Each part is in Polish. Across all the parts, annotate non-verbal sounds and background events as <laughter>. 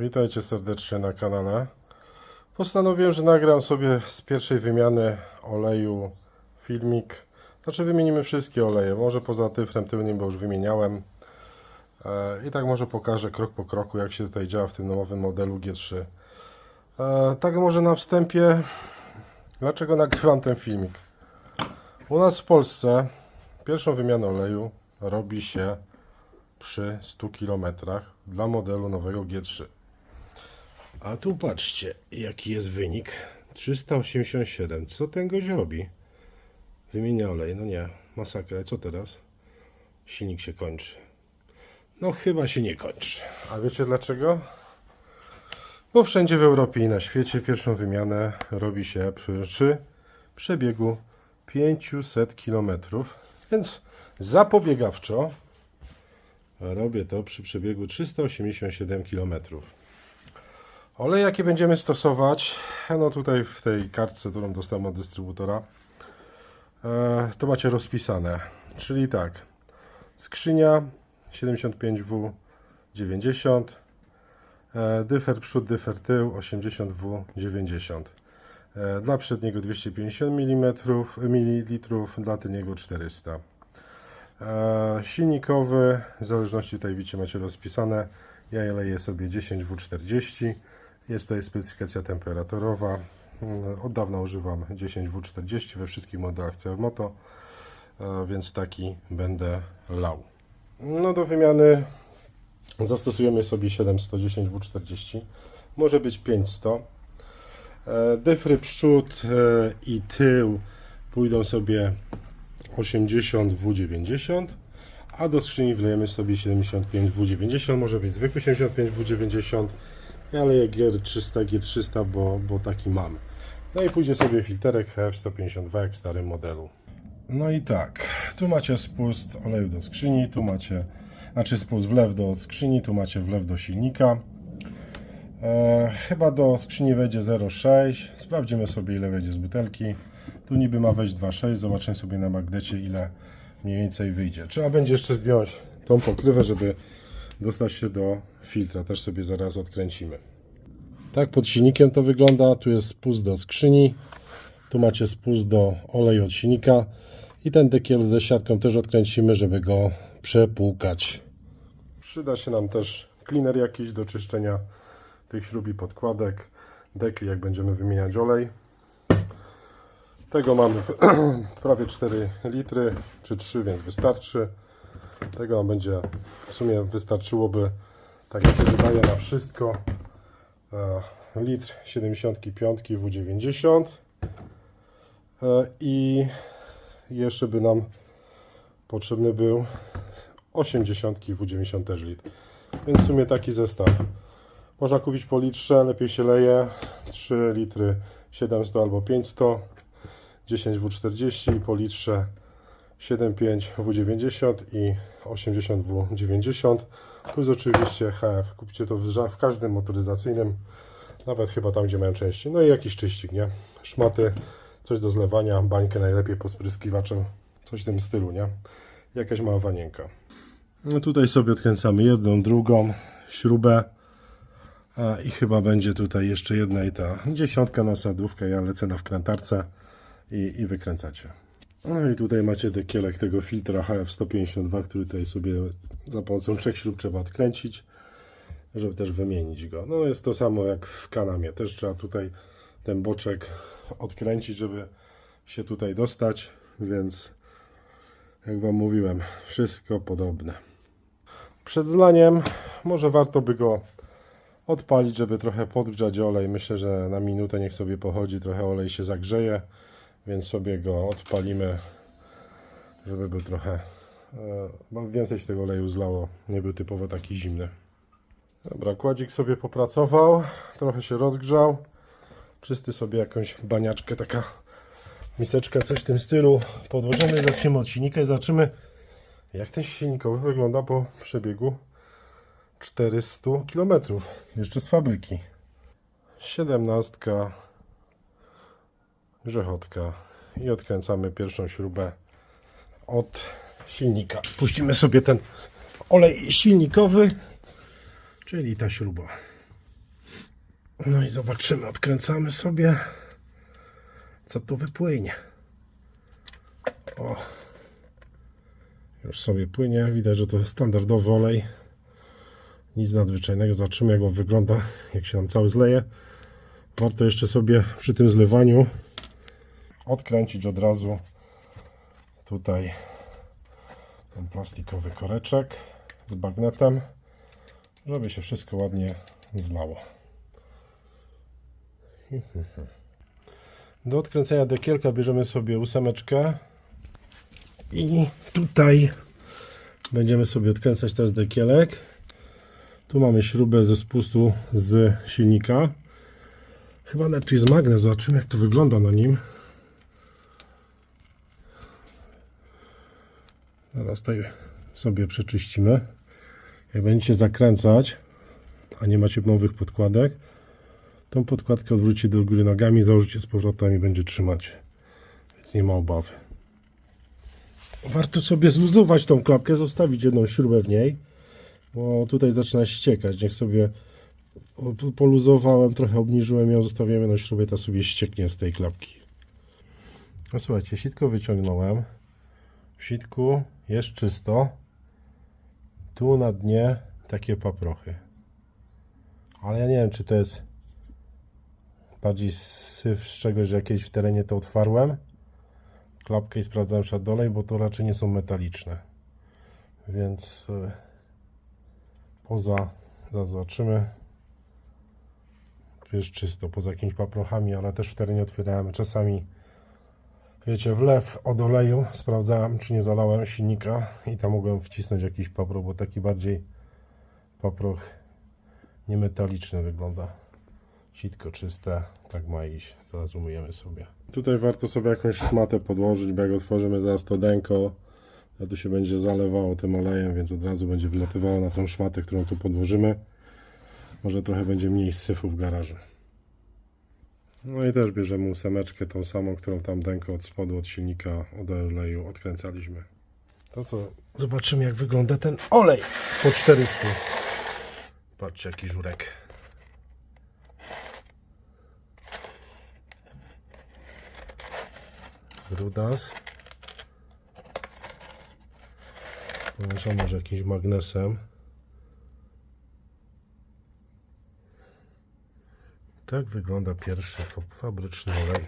Witajcie serdecznie na kanale. Postanowiłem, że nagram sobie z pierwszej wymiany oleju filmik. Znaczy wymienimy wszystkie oleje, może poza tyfrem tylnym, bo już wymieniałem. E, I tak może pokażę krok po kroku, jak się tutaj działa w tym nowym modelu G3. E, Tak może na wstępie, dlaczego nagrywam ten filmik. U nas w Polsce pierwszą wymianę oleju robi się przy 100 km dla modelu nowego G3. A tu patrzcie, jaki jest wynik. 387. Co ten gość robi? Wymienia olej. No nie, masakra. Co teraz? Silnik się kończy. No chyba się nie kończy. A wiecie dlaczego? Bo wszędzie w Europie i na świecie pierwszą wymianę robi się przy, przebiegu 500 km. Więc zapobiegawczo robię to przy przebiegu 387 km. Olej, jaki będziemy stosować, no tutaj w tej kartce, którą dostałem od dystrybutora, e, to macie rozpisane. Czyli tak, skrzynia 75W90, e, dyfer przód, dyfer tył 80W90. E, dla przedniego 250 mm, ml, dla tylniego 400 E, silnikowy, w zależności tutaj widzicie macie rozpisane. Ja leję sobie 10W40. Jest tutaj specyfikacja temperaturowa. Od dawna używam 10W40 we wszystkich modelach CF Moto, e, więc taki będę lał. No do wymiany zastosujemy sobie 710W40. Może być 500. E, Dyfry przód e, i tył pójdą sobie 80W90, a do skrzyni wlejemy sobie 75W90, może być zwykły 75W90, ja leję GR300, G300, bo, bo taki mam. No i pójdzie sobie filterek HF152 jak w starym modelu. No i tak, tu macie spust oleju do skrzyni, tu macie, znaczy spust wlew do skrzyni, tu macie wlew do silnika. E, chyba do skrzyni wejdzie 0,6. Sprawdzimy sobie ile wejdzie z butelki. Tu niby ma wejść 2,6. Zobaczymy sobie na magnecie ile mniej więcej wyjdzie. Trzeba będzie jeszcze zdjąć tą pokrywę, żeby dostać się do filtra. Też sobie zaraz odkręcimy. Tak pod silnikiem to wygląda. Tu jest spust do skrzyni. Tu macie spust do oleju od silnika. I ten dekiel ze siatką też odkręcimy, żeby go przepłukać. Przyda się nam też cleaner jakiś do czyszczenia tych śrub i podkładek, dekli jak będziemy wymieniać olej. Tego mamy <clears throat> prawie 4 litry, czy 3, więc wystarczy. Tego nam będzie w sumie wystarczyłoby, tak jak się wydaje na wszystko, e, litr 75 W90 E, i jeszcze by nam potrzebny był 80 W90 też litr. Więc w sumie taki zestaw. Można kupić po litrze, lepiej się leje. 3 litry 700 albo 500, 10 W40 i po litrze 7,5 W90 i 80 W90. Plus oczywiście HF. Kupcie to w, każdym motoryzacyjnym, nawet chyba tam, gdzie mają części. No i jakiś czyścik, nie? Szmaty, coś do zlewania, bańkę najlepiej pospryskiwaczem, coś w tym stylu, nie? Jakaś mała wanienka. No tutaj sobie odkręcamy jedną, drugą śrubę. I chyba będzie tutaj jeszcze jedna i ta dziesiątka nasadówka. Ja lecę na wkrętarce i, i wykręcacie. No i tutaj macie dekielek tego filtra HF152, który tutaj sobie za pomocą trzech śrub trzeba odkręcić, żeby też wymienić go. No jest to samo jak w kanamie. Też trzeba tutaj ten boczek odkręcić, żeby się tutaj dostać, więc jak Wam mówiłem, wszystko podobne. Przed zlaniem może warto by go odpalić, żeby trochę podgrzać olej. Myślę, że na minutę niech sobie pochodzi, trochę olej się zagrzeje, więc sobie go odpalimy, żeby był trochę, e, bo więcej się tego oleju zlało, nie był typowo taki zimny. Dobra, kładzik sobie popracował, trochę się rozgrzał. Czysty sobie jakąś baniaczkę, taka miseczka, coś w tym stylu. Podłożymy, zaczniemy od silnika i zobaczymy, jak ten silnikowy wygląda po przebiegu 400 km. Jeszcze z fabryki. 17. Grzechotka. I odkręcamy pierwszą śrubę od silnika. Puścimy sobie ten olej silnikowy, czyli ta śruba. No i zobaczymy, odkręcamy sobie, co tu wypłynie. O, już sobie płynie. Widać, że to jest standardowy olej. Nic nadzwyczajnego. Zobaczymy, jak on wygląda, jak się nam cały zleje. Warto jeszcze sobie przy tym zlewaniu odkręcić od razu tutaj ten plastikowy koreczek z bagnetem, żeby się wszystko ładnie zlało. Do odkręcenia dekielka bierzemy sobie ósemeczkę i tutaj będziemy sobie odkręcać teraz dekielek. Tu mamy śrubę ze spustu z silnika. Chyba nawet tu jest magnes, zobaczymy jak to wygląda na nim. Zaraz tutaj sobie przeczyścimy. Jak będziecie zakręcać, a nie macie nowych podkładek, tą podkładkę odwrócicie do góry nogami, założycie z powrotem i będzie trzymać. Więc nie ma obawy. Warto sobie zluzować tą klapkę, zostawić jedną śrubę w niej, bo tutaj zaczyna ściekać. Niech sobie poluzowałem, trochę obniżyłem ją, zostawiłem jedną śrubę, ta sobie ścieknie z tej klapki. No słuchajcie, sitko wyciągnąłem. W sitku jest czysto. Tu na dnie takie paprochy. Ale ja nie wiem, czy to jest bardziej syf z czegoś, że jakieś w terenie to otwarłem. Klapkę i sprawdzałem szadolej, bo to raczej nie są metaliczne. Więc y, poza, zobaczymy. Tu jest czysto, poza jakimiś paprochami, ale też w terenie otwierałem czasami wiecie, wlew od oleju, sprawdzałem czy nie zalałem silnika i tam mogłem wcisnąć jakiś paproch, bo taki bardziej paproch niemetaliczny wygląda. Sitko czyste, tak ma iść. Zaraz umyjemy sobie. Tutaj warto sobie jakąś szmatę podłożyć, bo jak otworzymy zaraz to denko, to tu się będzie zalewało tym olejem, więc od razu będzie wlatywało na tą szmatę, którą tu podłożymy. Może trochę będzie mniej syfu w garażu. No i też bierzemy ósemeczkę, tą samą, którą tam denko od spodu, od silnika, od oleju odkręcaliśmy. To co? Zobaczymy jak wygląda ten olej po 400. Patrzcie jaki żurek. Rudas. Pomieszam może jakimś magnesem. Tak wygląda pierwszy fa- fabryczny olej.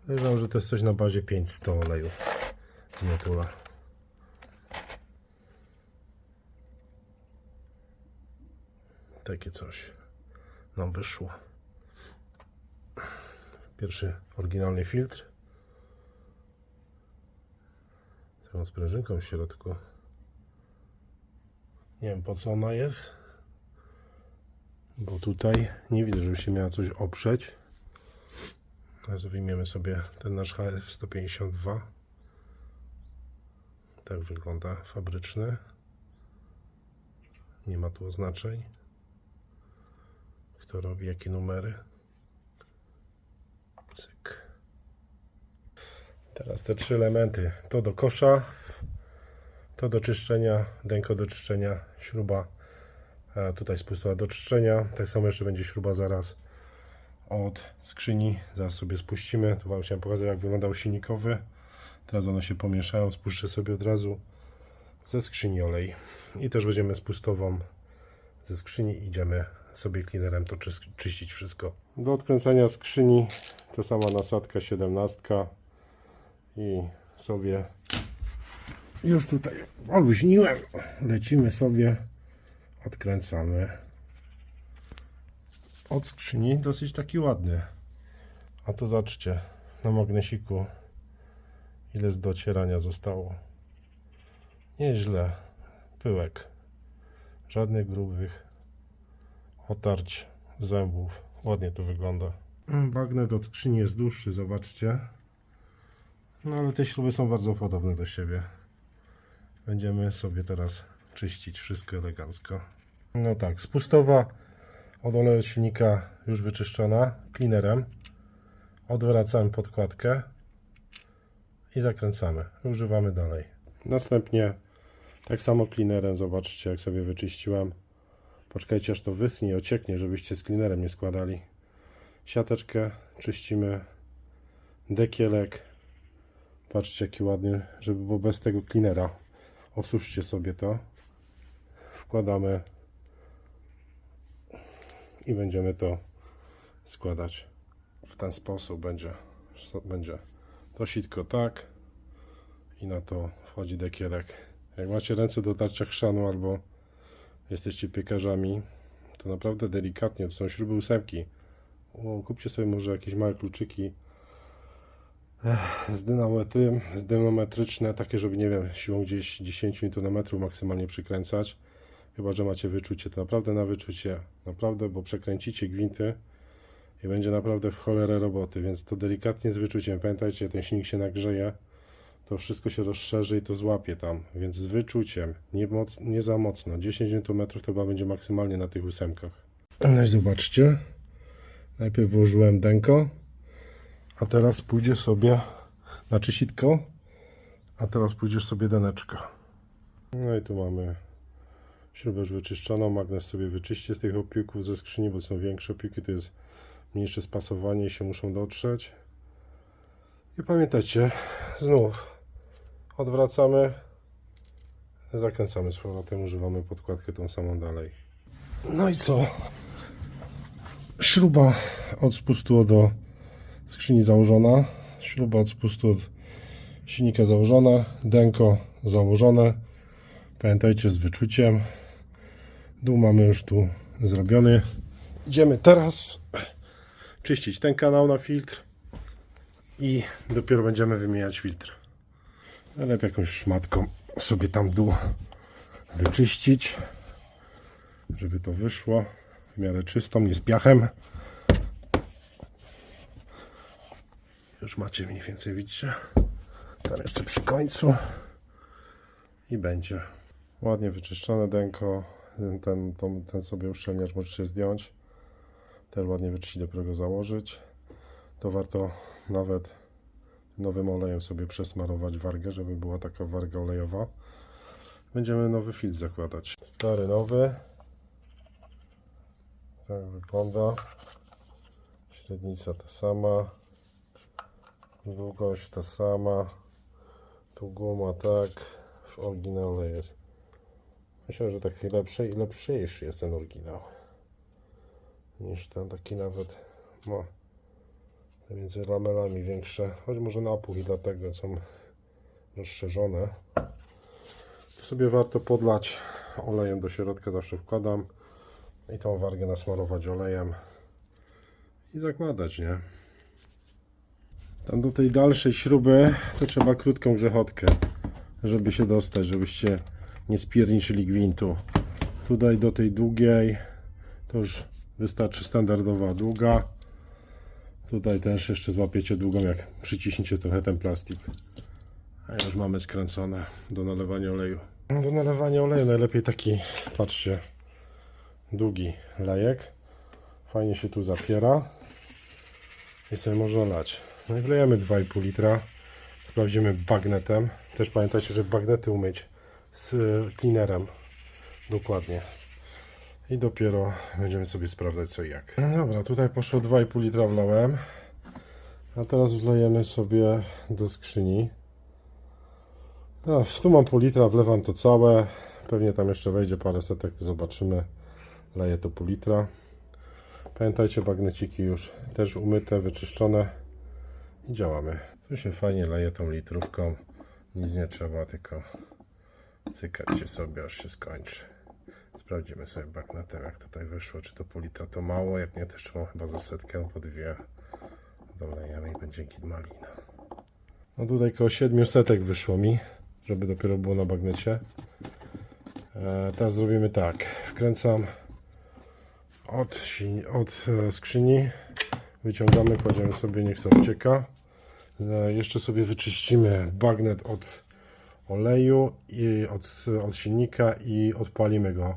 Podejrzewam, że to jest coś na bazie 500 oleju z Metula. Takie coś nam wyszło. Pierwszy oryginalny filtr. Z taką sprężynką w środku. Nie wiem po co ona jest. Bo tutaj nie widzę, żeby się miała coś oprzeć. Teraz wyjmiemy sobie ten nasz HF 152. Tak wygląda fabryczny. Nie ma tu oznaczeń. Kto robi jakie numery. Cyk. Teraz te trzy elementy. To do kosza, to do czyszczenia, denko do czyszczenia, śruba tutaj spustowa do czyszczenia. Tak samo jeszcze będzie śruba zaraz od skrzyni. Zaraz sobie spuścimy. Tu Wam chciałem pokazać, jak wyglądał silnikowy. Teraz one się pomieszają. Spuszczę sobie od razu ze skrzyni olej. I też będziemy spustową ze skrzyni. Idziemy sobie cleanerem to czyścić wszystko. Do odkręcania skrzyni ta sama nasadka 17 i sobie już tutaj oluźniłem. Lecimy sobie odkręcamy. Od skrzyni dosyć taki ładny. A to zobaczcie na magnesiku ile z docierania zostało. Nieźle. Pyłek. Żadnych grubych otarć zębów. Ładnie to wygląda. Bagnet od skrzyni jest dłuższy zobaczcie. No ale te śruby są bardzo podobne do siebie. Będziemy sobie teraz czyścić wszystko elegancko. No tak, spustowa od oleju silnika już wyczyszczona cleanerem. Odwracamy podkładkę i zakręcamy. Używamy dalej. Następnie tak samo cleanerem, zobaczcie jak sobie wyczyściłem. Poczekajcie aż to wysnie i ocieknie, żebyście z cleanerem nie składali. Siateczkę czyścimy. Dekielek. Patrzcie jaki ładny, żeby było bez tego cleanera. Osuszcie sobie to. Wkładamy i będziemy to składać w ten sposób. Będzie będzie to sitko tak i na to wchodzi dekielek jak macie ręce do tarcia chrzanu albo jesteście piekarzami to naprawdę delikatnie to są śruby ósemki. O, kupcie sobie może jakieś małe kluczyki Ech, z dynamometry, z dynamometryczne takie żeby nie wiem siłą gdzieś 10 Nm maksymalnie przykręcać Chyba, że macie wyczucie, to naprawdę na wyczucie. Naprawdę, bo przekręcicie gwinty i będzie naprawdę w cholerę roboty, więc to delikatnie z wyczuciem. Pamiętajcie, ten silnik się nagrzeje, to wszystko się rozszerzy i to złapie tam, więc z wyczuciem, nie, moc, nie za mocno. 10 Nm to chyba będzie maksymalnie na tych ósemkach. No i zobaczcie, najpierw włożyłem denko, a teraz pójdzie sobie, znaczy sitko, a teraz pójdziesz sobie deneczka. No i tu mamy śrubę już wyczyszczoną, magnes sobie wyczyście z tych opiłków ze skrzyni, bo są większe opiłki, to jest mniejsze spasowanie i się muszą dotrzeć. I pamiętajcie, znów odwracamy, zakręcamy z powrotem, używamy podkładkę tą samą dalej. No i co? Śruba od spustu do skrzyni założona, śruba od spustu od silnika założona, denko założone. Pamiętajcie z wyczuciem. Dół mamy już tu zrobiony. Idziemy teraz czyścić ten kanał na filtr i dopiero będziemy wymieniać filtr. Najlepiej jakąś szmatką sobie tam dół wyczyścić, żeby to wyszło w miarę czystą, nie z piachem. Już macie mniej więcej, widzicie? Tam jeszcze przy końcu i będzie ładnie wyczyszczone denko. Ten, ten, ten sobie uszczelniacz możecie zdjąć. Też ładnie wyczyścić, dopiero go założyć. To warto nawet nowym olejem sobie przesmarować wargę, żeby była taka warga olejowa. Będziemy nowy filtr zakładać. Stary, nowy. Tak wygląda. Średnica ta sama. Długość ta sama. Tu guma tak. W oryginale jest. Myślę, że taki lepszy i lepszy jest ten oryginał. Niż ten taki nawet ma te między lamelami większe. Choć może na pół i dlatego są rozszerzone. Tu sobie warto podlać olejem do środka, zawsze wkładam. I tą wargę nasmarować olejem. I zakładać, nie? Tam do tej dalszej śruby to trzeba krótką grzechotkę, żeby się dostać, żebyście nie spierniczyli gwintu. Tutaj do tej długiej to już wystarczy standardowa długa. Tutaj też jeszcze złapiecie długą, jak przyciśniecie trochę ten plastik. A już mamy skręcone do nalewania oleju. Do nalewania oleju najlepiej taki, patrzcie, długi lejek. Fajnie się tu zapiera i sobie można lać. No i wlejemy 2,5 litra. Sprawdzimy bagnetem. Też pamiętajcie, że bagnety umyć z cleanerem. Dokładnie. I dopiero będziemy sobie sprawdzać co i jak. Dobra, tutaj poszło 2,5 litra wlałem. A teraz wlejemy sobie do skrzyni. No, tu mam pół litra, wlewam to całe. Pewnie tam jeszcze wejdzie parę setek, to zobaczymy. Leję to pół litra. Pamiętajcie, bagneciki już też umyte, wyczyszczone i działamy. Tu się fajnie leje tą litrówką. Nic nie trzeba, tylko cykać się sobie, aż się skończy. Sprawdzimy sobie bagnetem, jak tutaj wyszło. Czy to pół litra to mało, jak nie, też mam chyba za setkę albo dwie. Dolejemy i będzie git malina. No tutaj koło 7 setek wyszło mi, żeby dopiero było na bagnecie. E, teraz zrobimy tak. Wkręcam od, od e, skrzyni. Wyciągamy, kładziemy sobie, niech sobie ucieka. E, Jeszcze sobie wyczyścimy bagnet od oleju i od, od silnika i odpalimy go.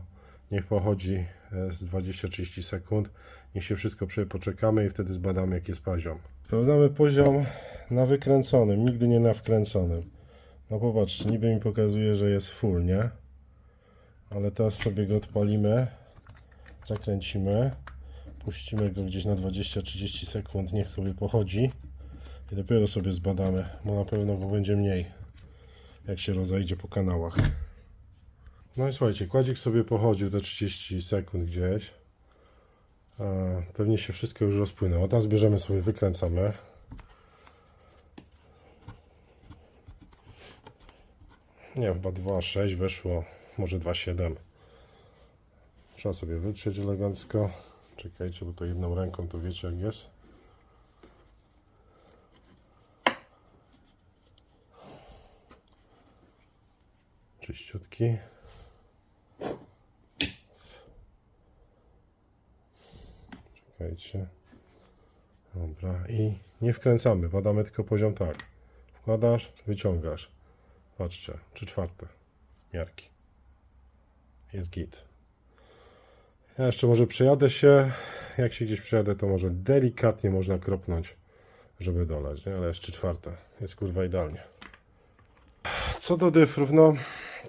Niech pochodzi e, z 20-30 sekund. Niech się wszystko poczekamy i wtedy zbadamy jaki jest poziom. Sprawdzamy poziom na wykręconym, nigdy nie na wkręconym. No popatrzcie, niby mi pokazuje, że jest full, nie? Ale teraz sobie go odpalimy. Zakręcimy. Puścimy go gdzieś na 20-30 sekund, niech sobie pochodzi. I dopiero sobie zbadamy, bo na pewno go będzie mniej, jak się rozejdzie po kanałach. No i słuchajcie, kładzik sobie pochodził te 30 sekund gdzieś. E, Pewnie się wszystko już rozpłynęło. Teraz bierzemy sobie, wykręcamy. Nie, chyba 2,6 weszło, może 2,7. Trzeba sobie wytrzeć elegancko. Czekajcie, bo to jedną ręką to wiecie jak jest. Czyściutki. Czekajcie. Dobra, i nie wkręcamy, badamy tylko poziom tak. Wkładasz, wyciągasz. Patrzcie, trzy czwarte miarki. Jest git. Ja jeszcze może przejadę się. Jak się gdzieś przejadę, to może delikatnie można kropnąć, żeby dolać, nie? Ale jest trzy czwarte. Jest kurwa idealnie. Co do dyfrów, no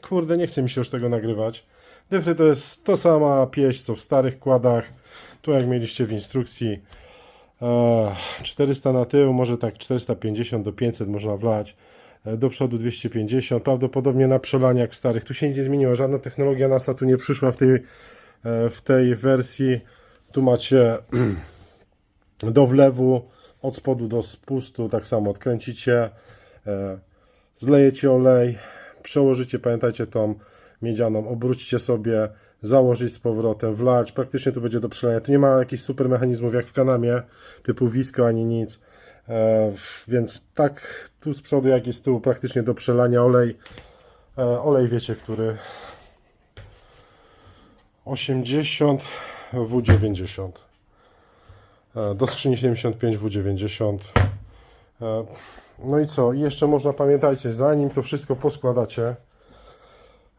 kurde, nie chce mi się już tego nagrywać. Dyfry to jest to sama pieśń, co w starych kładach. Tu jak mieliście w instrukcji e, 400 na tył, może tak 450 do 500 można wlać. E, Do przodu 250, prawdopodobnie na przelaniach starych. Tu się nic nie zmieniło, żadna technologia NASA tu nie przyszła w tej, e, w tej wersji. Tu macie <clears throat> do wlewu, od spodu do spustu, tak samo odkręcicie, e, zlejecie olej, przełożycie, pamiętajcie tą miedzianą, obróćcie sobie, założyć z powrotem, wlać, praktycznie tu będzie do przelania. Tu nie ma jakichś super mechanizmów jak w Kanamie, typu wisko ani nic, e, więc tak tu z przodu jak i z tyłu praktycznie do przelania. Olej, e, olej wiecie, który 80 W90 E, do skrzyni 75 W90 E, no i co? I jeszcze można pamiętajcie, zanim to wszystko poskładacie,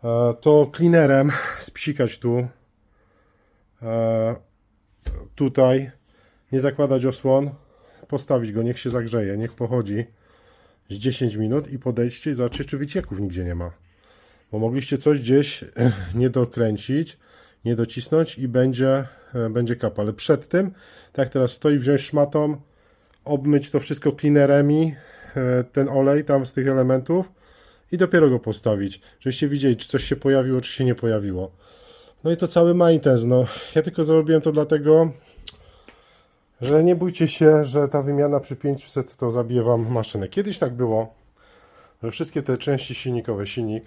e, to cleanerem spsikać tu, e, tutaj, nie zakładać osłon, postawić go, niech się zagrzeje, niech pochodzi z 10 minut i podejdźcie i zobaczcie, czy wycieków nigdzie nie ma. Bo mogliście coś gdzieś nie dokręcić, nie docisnąć i będzie, e, będzie kapa. Ale przed tym, tak teraz stoi, wziąć szmatą, obmyć to wszystko cleanerami, e, ten olej tam z tych elementów i dopiero go postawić, żebyście widzieli, czy coś się pojawiło, czy się nie pojawiło. No i to cały maintenance, no. Ja tylko zrobiłem to dlatego, że nie bójcie się, że ta wymiana przy 500 to zabije Wam maszynę. Kiedyś tak było, że wszystkie te części silnikowe, silnik,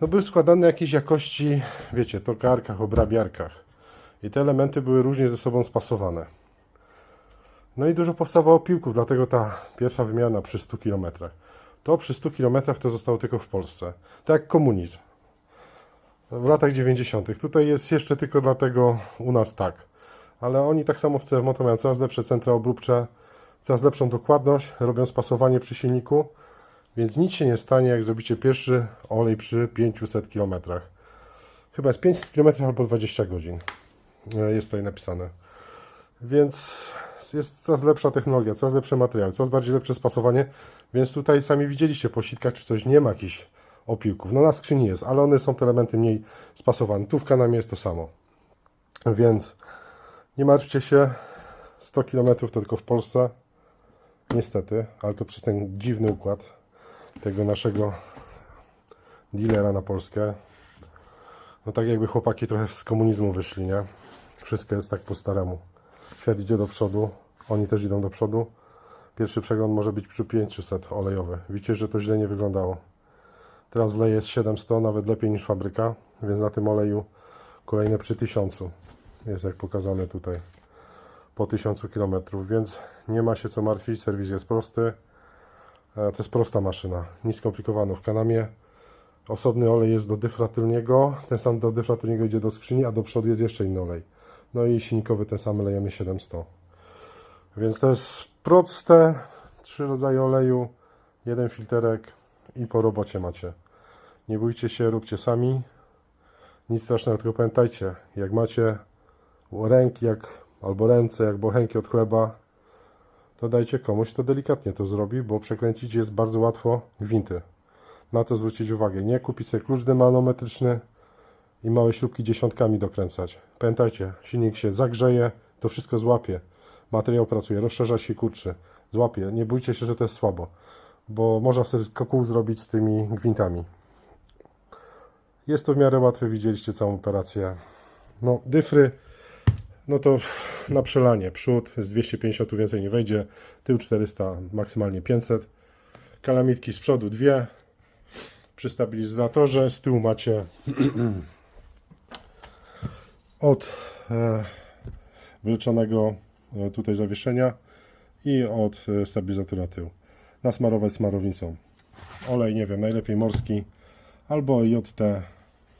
no były składane jakiejś jakości, wiecie, tokarkach, obrabiarkach. I te elementy były różnie ze sobą spasowane. No i dużo powstawało piłków, dlatego ta pierwsza wymiana przy 100 km. To przy 100 km to zostało tylko w Polsce. Tak jak komunizm. W latach 90. Tutaj jest jeszcze tylko dlatego u nas tak. Ale oni tak samo w CMOTO mają coraz lepsze centra obróbcze, coraz lepszą dokładność, robią spasowanie przy silniku, więc nic się nie stanie, jak zrobicie pierwszy olej przy 500 km. Chyba jest 500 km albo 20 godzin. E, Jest tutaj napisane. Więc jest coraz lepsza technologia, coraz lepsze materiały, coraz bardziej lepsze spasowanie. Więc tutaj sami widzieliście po sitkach, czy coś nie ma jakichś opiłków. No na skrzyni jest, ale one są te elementy mniej spasowane. Tu w kanamie jest to samo. Więc nie martwcie się, 100 km to tylko w Polsce. Niestety, ale to przez ten dziwny układ tego naszego dealera na Polskę. No tak jakby chłopaki trochę z komunizmu wyszli, nie? Wszystko jest tak po staremu. Świat idzie do przodu, oni też idą do przodu. Pierwszy przegląd może być przy 500 olejowy. Widzicie, że to źle nie wyglądało. Teraz wleje jest 700, nawet lepiej niż fabryka, więc na tym oleju kolejne przy 1000. Jest jak pokazane tutaj. Po 1000 km, więc nie ma się co martwić, serwis jest prosty. E, To jest prosta maszyna, nic. W kanamie osobny olej jest do dyfra tylniego, ten sam do dyfra tylniego idzie do skrzyni, a do przodu jest jeszcze inny olej. No i silnikowy ten sam lejemy 700. Więc to jest proste, trzy rodzaje oleju, jeden filterek i po robocie macie. Nie bójcie się, róbcie sami. Nic strasznego, tylko pamiętajcie, jak macie ręki jak, albo ręce jak bochenki od chleba, to dajcie komuś, to delikatnie to zrobi, bo przekręcić jest bardzo łatwo gwinty. Na to zwrócić uwagę. Nie kupić sobie klucz demanometryczny i małe śrubki dziesiątkami dokręcać. Pamiętajcie, silnik się zagrzeje, to wszystko złapie. Materiał pracuje, rozszerza się kurczy. Złapie. Nie bójcie się, że to jest słabo, bo można sobie kokuł zrobić z tymi gwintami. Jest to w miarę łatwe, widzieliście całą operację. No, dyfry, no to na przelanie. Przód z 250 tu więcej nie wejdzie, tył 400, maksymalnie 500. Kalamitki z przodu dwie. Przy stabilizatorze z tyłu macie <clears throat> od e, wyleczonego e, tutaj zawieszenia i od e, stabilizatora tyłu. Nasmarować smarownicą. Olej, nie wiem, najlepiej morski albo JT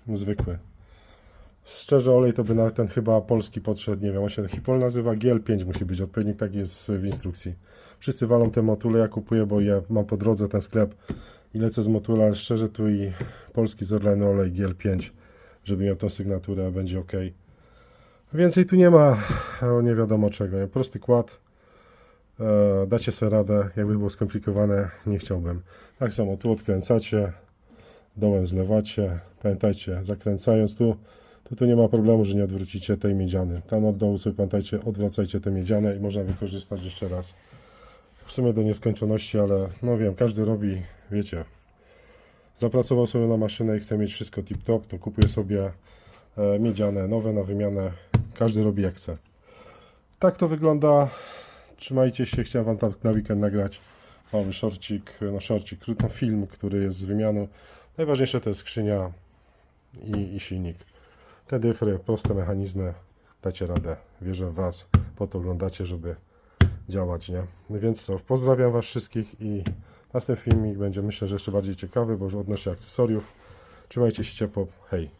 zwykły. Szczerze, olej to by na ten chyba polski podszedł, nie wiem, on się Hipol nazywa, GL5 musi być odpowiednik, tak jest w instrukcji. Wszyscy walą te motule, ja kupuję, bo ja mam po drodze ten sklep i lecę z motula, szczerze tu i polski z Orlenu olej GL5, żeby miał tą sygnaturę, będzie ok. Więcej tu nie ma, o, nie wiadomo czego, nie? prosty kład, e, dacie sobie radę, jakby było skomplikowane, nie chciałbym. Tak samo tu odkręcacie, dołem zlewacie, pamiętajcie, zakręcając tu, to tu nie ma problemu, że nie odwrócicie tej miedziany. Tam od dołu sobie pamiętajcie, odwracajcie te miedziane i można wykorzystać jeszcze raz. W sumie do nieskończoności, ale no wiem, każdy robi, wiecie, zapracował sobie na maszynę i chce mieć wszystko tip-top, to kupuje sobie miedziane, nowe na wymianę. Każdy robi jak chce. Tak to wygląda. Trzymajcie się, chciałem Wam tak na weekend nagrać mały szorcik, no szorcik, krótki film, który jest z wymianu. Najważniejsze to jest skrzynia i, i silnik. Te dyfry, proste mechanizmy, dacie radę. Wierzę w Was, po to oglądacie, żeby działać, nie? Więc co, pozdrawiam Was wszystkich i następny filmik będzie myślę, że jeszcze bardziej ciekawy, bo już odnośnie akcesoriów. Trzymajcie się ciepło, hej!